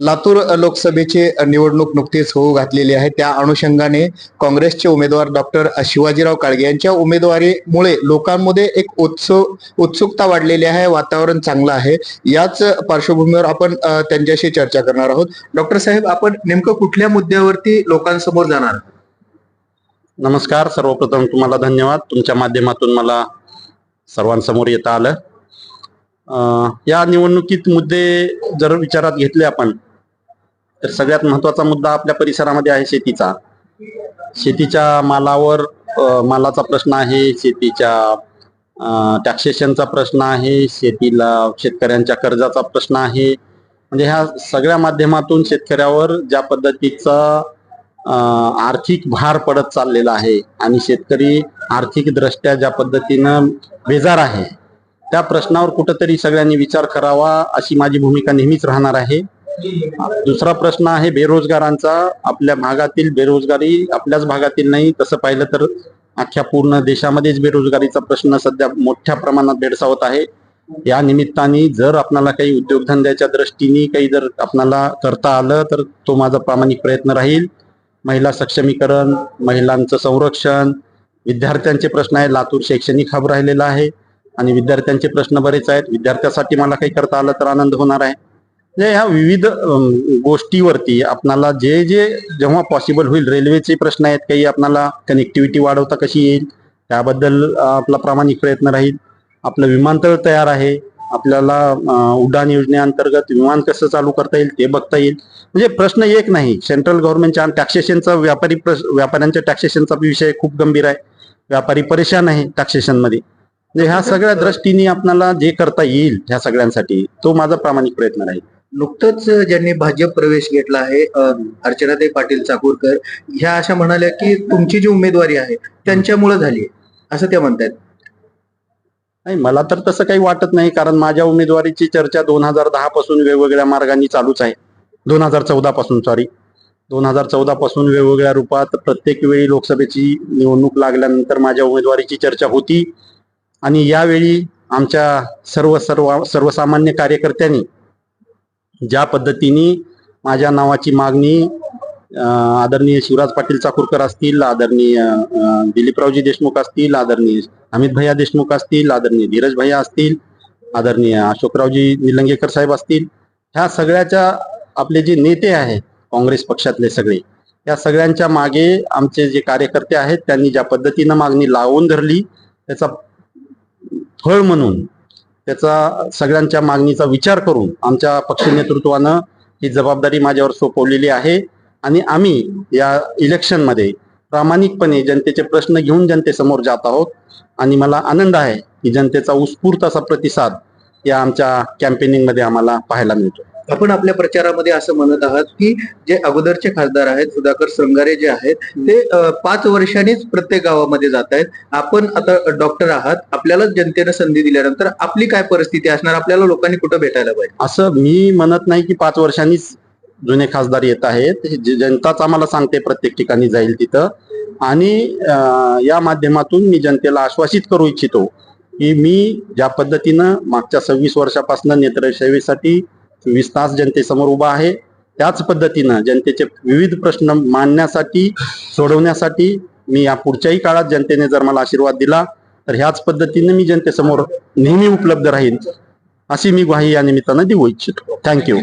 लातूर लोकसभेची निवडणूक नुकतीच होऊ घातलेली आहे. त्या अनुषंगाने काँग्रेसचे उमेदवार डॉक्टर शिवाजीराव काळगे यांच्या उमेदवारीमुळे लोकांमध्ये एक उत्सुक उत्सुकता वाढलेली आहे. वातावरण चांगलं आहे. याच पार्श्वभूमीवर आपण त्यांच्याशी चर्चा करणार आहोत. डॉक्टर साहेब आपण नेमकं कुठल्या मुद्द्यावरती लोकांसमोर जाणार? नमस्कार. सर्वप्रथम तुम्हाला धन्यवाद. तुमच्या माध्यमातून मला सर्वांसमोर येता आलं. या निवडणुकीत मुद्दे जर विचारात घेतले आपण तर सगळ्यात महत्त्वाचा मुद्दा आपल्या परिसरामध्ये आहे शेतीचा. शेतीच्या मालावर मालाचा प्रश्न आहे शेतीच्या टॅक्सेशनचा प्रश्न आहे शेतीला शेतकऱ्यांच्या कर्जाचा प्रश्न आहे. म्हणजे ह्या सगळ्या माध्यमातून शेतकऱ्यावर ज्या पद्धतीचा आर्थिक भार पडत चाललेला आहे आणि शेतकरी आर्थिकदृष्ट्या ज्या पद्धतीनं बेजार आहे त्या प्रश्नावर कुठंतरी सगळ्यांनी विचार करावा अशी माझी भूमिका नेहमीच राहणार आहे. दुसरा प्रश्न आहे बेरोजगारांचा. आपल्या भागातील बेरोजगारी आपल्याच भागातील नाही. तसं पाहिलं तर अख्ख्या पूर्ण देशामध्येच बेरोजगारीचा प्रश्न सध्या मोठ्या प्रमाणात भेडसावत आहे. या निमित्ताने जर आपणाला काही उद्योगधंद्याच्या दृष्टीने काही जर आपणाला करता आलं तर तो माझा प्रामाणिक प्रयत्न राहील. महिला सक्षमीकरण महिलांचं संरक्षण विद्यार्थ्यांचे प्रश्न आहे लातूर शैक्षणिक हब राहिलेला आहे आणि विद्यार्थ्यांचे प्रश्न बरेच आहेत. विद्यार्थ्यासाठी मला काही करता आलं तर आनंद होणार आहे. म्हणजे ह्या विविध गोष्टीवरती आपणाला जे जे जेव्हा पॉसिबल होईल रेल्वेचे प्रश्न आहेत काही आपणाला कनेक्टिव्हिटी वाढवता कशी येईल त्याबद्दल आपला प्रामाणिक प्रयत्न राहील. आपलं विमानतळ तयार आहे आपल्याला उड्डाण योजनेअंतर्गत विमान कसं चालू करता येईल ते बघता येईल. म्हणजे प्रश्न एक नाही सेंट्रल गव्हर्नमेंटच्या टॅक्सेशनचा व्यापारी प्रश- व्यापाऱ्यांच्या टॅक्सेशनचा विषय खूप गंभीर आहे. व्यापारी परेशान आहे टॅक्सेशनमध्ये म्हणजे ह्या सगळ्या दृष्टीने आपल्याला जे करता येईल ह्या सगळ्यांसाठी तो माझा प्रामाणिक प्रयत्न राहील. नुकतंच ज्यांनी भाजप प्रवेश घेतला आहे अर्चनाताई पाटील चाकूरकर ह्या अशा म्हणाल्या की तुमची जी उमेदवारी आहे त्यांच्यामुळे झाली आहे. असं त्या म्हणतात नाही मला तर तसं काही वाटत नाही कारण माझ्या उमेदवारीची चर्चा दोन हजार दहा पासून वेगवेगळ्या मार्गांनी चालूच आहे. दोन हजार चौदा पासून सॉरी दोन हजार चौदा पासून वेगवेगळ्या रूपात प्रत्येक वेळी लोकसभेची निवडणूक लागल्यानंतर माझ्या उमेदवारीची चर्चा होती. आणि यावेळी आमच्या सर्व सर्व सर्वसामान्य कार्यकर्त्यांनी ज्या पद्धतीने माझ्या नावाची मागणी आदरणीय शिवराज पाटील चाकूरकर असतील आदरणीय दिलीपरावजी देशमुख असतील आदरणीय अमित भैया देशमुख असतील आदरणीय धीरज भैया असतील आदरणीय अशोकरावजी निलंगेकर साहेब असतील ह्या सगळ्याच्या आपले जे नेते आहेत काँग्रेस पक्षातले सगळे या सगळ्यांच्या मागे आमचे जे कार्यकर्ते आहेत त्यांनी ज्या पद्धतीनं मागणी लावून धरली त्याचा फळ म्हणून त्याचा सगळ्यांच्या मागणीचा विचार करून आमच्या पक्ष नेतृत्वानं ही जबाबदारी माझ्यावर सोपवलेली आहे. आणि आम्ही या इलेक्शनमध्ये प्रामाणिकपणे जनतेचे प्रश्न घेऊन जनतेसमोर जात आहोत. आणि मला आनंद आहे की जनतेचा उत्स्फूर्त असा प्रतिसाद या आमच्या कॅम्पेनिंगमध्ये आम्हाला पाहायला मिळतो आपण आपल्या प्रचारामध्ये असं म्हणत आहात की जे अगोदरचे खासदार आहेत सुधाकर श्रंगारे जे आहेत ते पाच वर्षांनीच प्रत्येक गावामध्ये जात आहेत. आपण आता डॉक्टर आहात आपल्याला जनतेनं संधी दिल्यानंतर आपली काय परिस्थिती असणार? आपल्याला लोकांनी कुठं भेटायला पाहिजे? असं मी म्हणत नाही की पाच वर्षांनीच जुने खासदार येत आहेत. जनताच आम्हाला सांगते प्रत्येक ठिकाणी जाईल तिथं. आणि या माध्यमातून मी जनतेला आश्वासित करू इच्छितो की मी ज्या पद्धतीनं मागच्या सव्वीस वर्षापासून नेत्रसेवेसाठी चोवीस तास जनतेसमोर उभा आहे. त्याच पद्धतीनं जनतेचे विविध प्रश्न मांडण्यासाठी सोडवण्यासाठी मी या पुढच्याही काळात जनतेने जर मला आशीर्वाद दिला तर ह्याच पद्धतीने मी जनतेसमोर नेहमी उपलब्ध राहीन अशी मी ग्वाही या निमित्तानं देऊ इच्छितो. थँक्यू